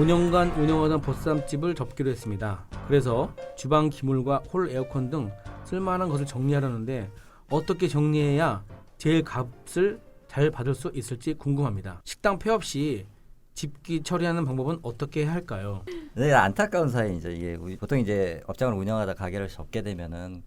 5년간 운영하던 보쌈집을 접기로 했습니다. 그래서 주방 기물과 홀 에어컨 등 쓸만한 것을 정리하려는데 어떻게 정리해야 제일 값을 잘 받을 수 있을지 궁금합니다. 식당 폐업 시 집기 처리하는 방법은 어떻게 해야 할까요? 네, 안타까운 사연이죠. 이게 우리 보통 이제 업장을 운영하다 가게를 접게 되면은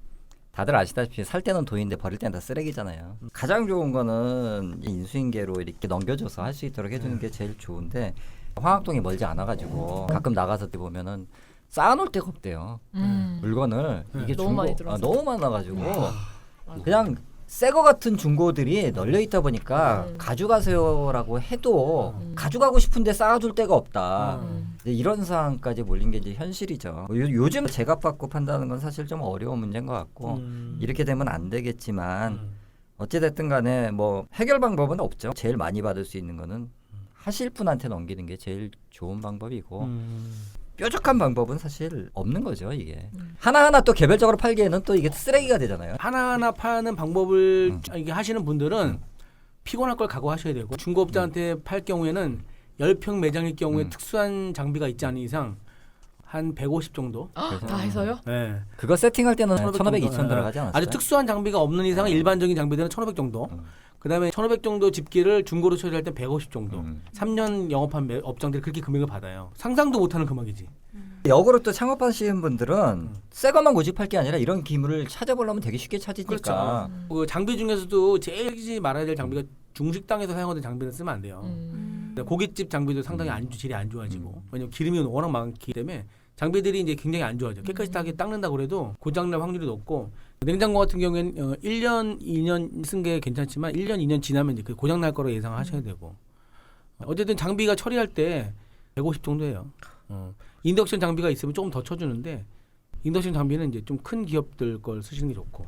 다들 아시다시피 살 때는 돈인데 버릴 때는 다 쓰레기잖아요. 가장 좋은 거는 이 인수인계로 이렇게 넘겨줘서 할 수 있도록 해주는 게 제일 좋은데 황학동이 멀지 않아가지고 가끔 나가서 보면은 쌓아놓을 데가 없대요. 음. 물건을 네. 이게 너무 중고 많이 들어와서. 아, 너무 많아가지고 맞아. 그냥 새거 같은 중고들이 널려 있다 보니까 음. 가져가세요라고 해도 음. 가져가고 싶은데 쌓아둘 데가 없다. 음. 이제 이런 상황까지 몰린 게 이제 현실이죠. 요, 요즘 제값 받고 판다는 건 사실 좀 어려운 문제인 것 같고 음. 이렇게 되면 안 되겠지만 음. 어찌 됐든 간에 뭐 해결 방법은 없죠. 제일 많이 받을 수 있는 거는 하실 분한테 넘기는 게 제일 좋은 방법이고 음. 뾰족한 방법은 사실 없는 거죠 이게 음. 하나하나 또 개별적으로 팔기에는 또 이게 쓰레기가 되잖아요. 하나하나 파는 방법을 음. 이게 하시는 분들은 피곤할 걸 각오하셔야 되고 중고업자한테 팔 경우에는 10평 매장일 경우에 음. 특수한 장비가 있지 않은 이상 한 150 정도. 그래서 다 해서요? 네. 그거 세팅할 때는 1500 1,500, 정도. 2,000 예. 들어가지 않았어요? 아주 특수한 장비가 없는 이상은 음. 일반적인 장비들은 1,500 정도. 음. 그다음에 1,500 정도 집기를 중고로 처리할 때 150 정도. 음. 3년 영업한 매- 업장들이 그렇게 금액을 받아요. 상상도 못하는 금액이지. 역으로 또 창업하시는 분들은 음. 새 것만 고집할 게 아니라 이런 기물을 찾아보려면 되게 쉽게 찾으니까 그렇죠. 음. 그 장비 중에서도 제일 쓰지 말아야 될 장비가 중식당에서 사용하는 장비를 쓰면 안 돼요. 음. 근데 고깃집 장비도 상당히 음. 안 좋- 질이 안 좋아지고 음. 왜냐면 기름이 워낙 많기 때문에 장비들이 이제 굉장히 안 좋아져. 깨끗하게 닦는다 그래도 고장날 확률이 높고 냉장고 같은 경우에는 어, 1년, 2년 쓴 게 괜찮지만 1년, 2년 지나면 이제 그 고장 날 거로 예상하셔야 되고 어쨌든 장비가 처리할 때 150 정도예요. 어. 인덕션 장비가 있으면 조금 더 쳐주는데 인덕션 장비는 이제 좀 큰 기업들 걸 쓰시는 게 좋고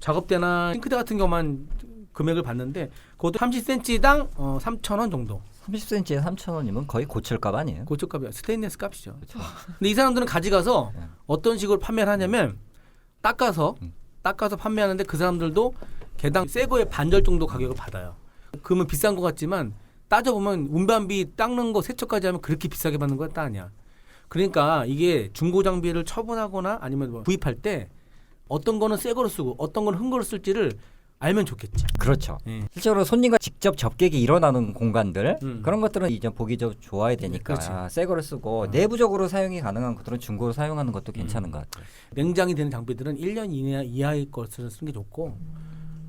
작업대나 싱크대 같은 경우만 금액을 받는데 그것도 30cm당 어, 3,000원 정도. 30cm에 3,000원이면 거의 고철값 아니에요? 고철값이 스테인리스 값이죠. 그렇죠. 근데 이 사람들은 가져가서 네. 어떤 식으로 판매를 하냐면 닦아서 음. 닦아서 판매하는데 그 사람들도 개당 새 거의 반절 정도 가격을 받아요. 그러면 비싼 것 같지만 따져보면 운반비 닦는 거 세척까지 하면 그렇게 비싸게 받는 건딱 아니야. 그러니까 이게 중고 장비를 처분하거나 아니면 뭐 구입할 때 어떤 거는 새 거로 쓰고 어떤 거는 흥 거로 쓸지를 알면 좋겠지. 그렇죠. 예. 실제로 손님과 직접 접객이 일어나는 공간들 음. 그런 것들은 이제 보기 좀 좋아야 되니까 그렇지. 새 거를 쓰고 음. 내부적으로 사용이 가능한 것들은 중고로 사용하는 것도 괜찮은 것 같아요. 냉장이 되는 장비들은 1년 이하, 이하의 것을 쓰는 게 좋고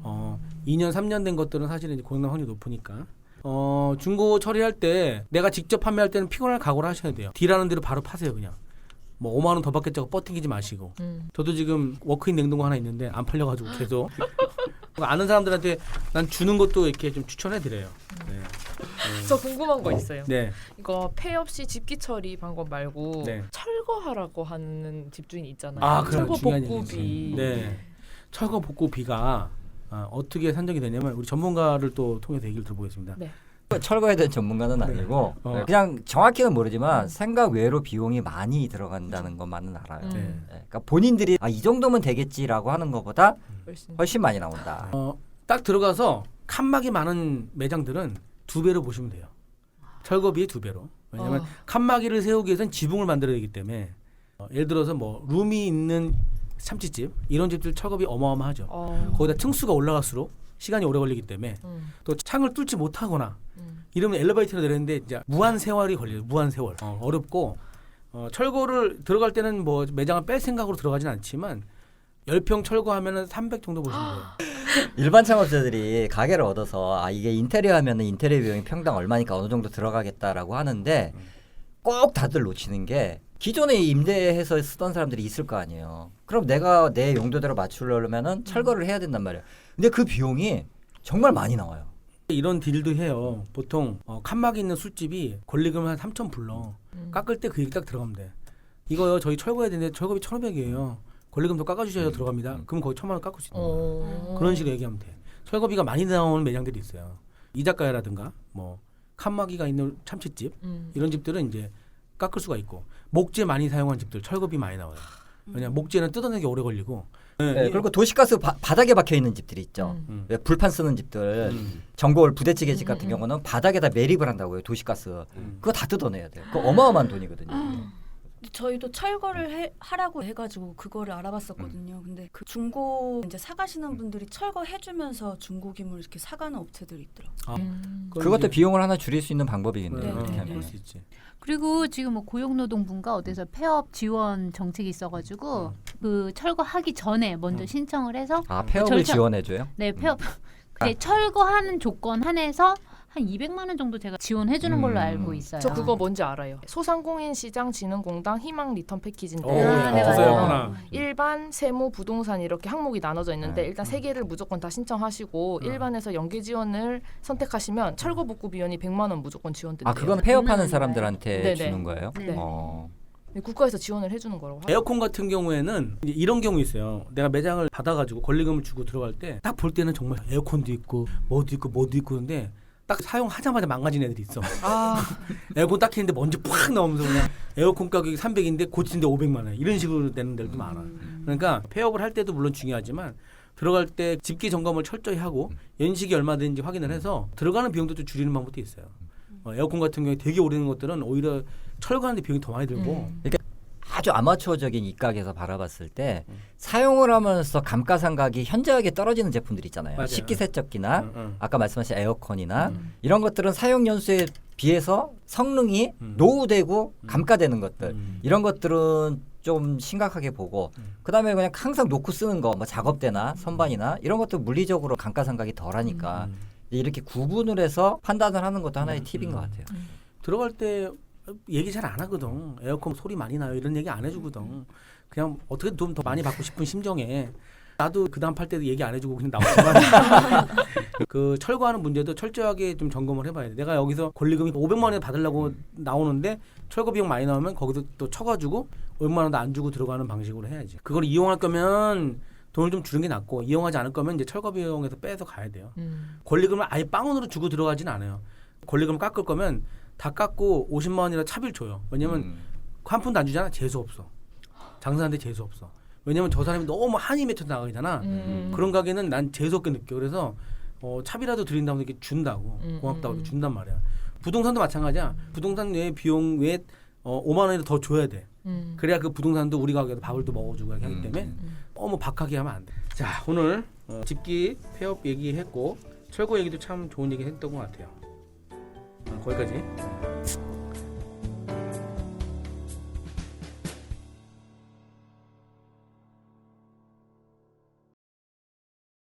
어 2년 3년 된 것들은 사실은 이제 고장날 확률이 높으니까 어 중고 처리할 때 내가 직접 판매할 때는 피곤할 각오를 하셔야 돼요 딜하는 대로 바로 파세요 그냥 뭐 5만 원 더 받겠다고 뻗팅기지 마시고 음. 저도 지금 워크인 냉동고 하나 있는데 안 팔려가지고 계속 아는 사람들한테 난 주는 것도 이렇게 좀 추천해 드려요 네. 저 궁금한 거 있어요. 네. 이거 폐 없이 집기 처리 방법 말고 네. 철거하라고 하는 집주인 있잖아요. 아, 그럼 철거 중요한 복구비. 얘기지. 네. 철거 복구 비가 아, 어떻게 산정이 되냐면 우리 전문가를 또 통해서 얘기를 들어보겠습니다. 네. 철거에 대한 전문가는 아니고 어. 그냥 정확히는 모르지만 생각 외로 비용이 많이 들어간다는 것만은 알아요. 음. 네. 예, 그러니까 본인들이 아, 이 정도면 되겠지라고 하는 것보다 훨씬. 훨씬 많이 나온다. 어, 딱 들어가서 칸막이 많은 매장들은 두 배로 보시면 돼요. 철거비의 두 배로. 왜냐하면 어. 칸막이를 세우기 위해서는 지붕을 만들어야 되기 때문에 어, 예를 들어서 뭐 룸이 있는 참치집 이런 집들 철거비 어마어마하죠. 어. 거기다 층수가 올라갈수록 시간이 오래 걸리기 때문에 음. 또 창을 뚫지 못하거나 음. 이러면 엘리베이터로 내렸는데 이제 무한 세월이 걸려요. 무한 세월. 어, 어렵고 어, 철거를 들어갈 때는 뭐 매장을 뺄 생각으로 들어가진 않지만 열평 철거하면은 300 정도 보시면 돼요. 일반 창업자들이 가게를 얻어서 아 이게 인테리어 하면은 인테리어 비용이 평당 얼마니까 어느 정도 들어가겠다라고 하는데 음. 꼭 다들 놓치는 게 기존에 임대해서 쓰던 사람들이 있을 거 아니에요. 그럼 내가 내 용도대로 맞추려면은 철거를 해야 된단 말이에요. 근데 그 비용이 정말 많이 나와요. 이런 딜도 해요. 보통 어, 칸막이 있는 술집이 권리금 한 3천 불러. 음. 깎을 때 그 얘기 딱 들어가면 돼. 이거요 저희 철거해야 되는데 철거비 1,500이에요. 권리금도 깎아주셔야 음, 들어갑니다. 음. 그럼 거의 천만 원 깎을 수 있는 거예요. 어. 그런 식으로 얘기하면 돼. 철거비가 많이 나오는 매장들이 있어요. 이자카야라든가 뭐 칸막이가 있는 참치집 음. 이런 집들은 이제 깎을 수가 있고 목재 많이 사용한 집들 철거비 많이 나와요. 왜냐 면 목재는 뜯어내기 오래 걸리고 네, 네, 그리고 도시가스 바, 바닥에 박혀 있는 집들이 있죠. 음. 음. 왜 불판 쓰는 집들, 음. 전골 부대찌개 집 음, 같은 음, 음. 경우는 바닥에다 매립을 한다고요. 도시가스. 음. 그거 다 뜯어내야 돼요. 그거 어마어마한 돈이거든요. 저희도 철거를 해, 하라고 해가지고 그거를 알아봤었거든요. 음. 근데 그 중고 이제 사가시는 분들이 철거해주면서 중고기물 이렇게 사가는 업체들이 있더라고요. 아, 음. 그것도 이제- 비용을 하나 줄일 수 있는 방법이겠네요. 네, 네, 그렇게 네. 그리고 지금 뭐 고용노동부가 어디서 폐업 지원 정책이 있어가지고 그 철거하기 전에 먼저 음. 신청을 해서 아 폐업을 절차- 지원해줘요? 네 폐업 그 철거하는 조건 한해서 한 200만 원 정도 제가 지원해 주는 걸로 음. 알고 있어요. 저 그거 뭔지 알아요. 소상공인 시장 진흥공단 희망 리턴 패키지인데 오, 아, 네. 어, 일반, 세무, 부동산 이렇게 항목이 나눠져 있는데 네. 일단 세 개를 무조건 다 신청하시고 음. 일반에서 연계 지원을 선택하시면 철거 복구 비용이 100만 원 무조건 지원된대요. 아 그건 폐업하는 음. 사람들한테 네네. 주는 거예요? 네. 어. 국가에서 지원을 해주는 거라고. 하- 에어컨 같은 경우에는 이런 경우 있어요. 내가 매장을 받아가지고 권리금을 주고 들어갈 때 딱 볼 때는 정말 에어컨도 있고 뭐도 있고 뭐도 있고 그런데 딱 사용하자마자 망가진 애들이 있어. 아, 에어컨 딱 켰는데 먼지 팍 나오면서 그냥 에어컨 가격이 300인데 고치는데 500만 원 이런 식으로 되는 데도 많아. 그러니까 폐업을 할 때도 물론 중요하지만 들어갈 때 집기 점검을 철저히 하고 연식이 얼마 되는지 확인을 해서 들어가는 비용도 좀 줄이는 방법도 있어요. 어, 에어컨 같은 경우에 되게 오래된 것들은 오히려 철거하는데 비용이 더 많이 들고 음. 아주 아마추어적인 입각에서 바라봤을 때 사용을 하면서 감가상각이 현저하게 떨어지는 제품들 있잖아요. 맞아요. 식기세척기나 응, 응. 아까 말씀하신 에어컨이나 음. 이런 것들은 사용 연수에 비해서 성능이 음. 노후되고 음. 감가되는 것들 음. 이런 것들은 좀 심각하게 보고 음. 그다음에 그냥 항상 놓고 쓰는 거 뭐 작업대나 선반이나 이런 것도 물리적으로 감가상각이 덜하니까 음. 이렇게 구분을 해서 판단을 하는 것도 하나의 음. 팁인 음. 것 같아요. 들어갈 때 얘기 잘 안 하거든. 에어컨 소리 많이 나요. 이런 얘기 안 해주거든. 그냥 어떻게 돈 더 많이 받고 싶은 심정에 나도 그 다음 팔 때도 얘기 안 해주고 그냥 나오지만 그 철거하는 문제도 철저하게 좀 점검을 해봐야 돼. 내가 여기서 권리금이 500만 원에 받으려고 나오는데 철거 비용 많이 나오면 거기서 또 쳐가지고 500만 원도 안 주고 들어가는 방식으로 해야지. 그걸 이용할 거면 돈을 좀 주는 게 낫고 이용하지 않을 거면 이제 철거 비용에서 빼서 가야 돼요. 음. 권리금을 아예 빵원으로 주고 들어가진 않아요. 권리금을 깎을 거면 다 깎고 50만 원이라 차비를 줘요. 왜냐면 음. 한 푼도 안 주잖아. 재수 없어. 장사하는데 재수 없어. 왜냐면 저 사람이 너무 한이 맺혀 나가잖아. 음. 그런 가게는 난 재수 없게 느껴. 그래서 어, 차비라도 드린다고 이렇게 준다고 음, 고맙다고 음, 음. 준단 말이야. 부동산도 마찬가지야. 부동산 외 비용 외에 어, 5만 원이라도 더 줘야 돼. 음. 그래야 그 부동산도 우리 가게에서 밥을 또 먹어주고 하기 음, 때문에 음. 너무 박하게 하면 안 돼. 자 오늘 어, 집기 폐업 얘기했고 철거 얘기도 참 좋은 얘기 했던 것 같아요. 어, 거기까지.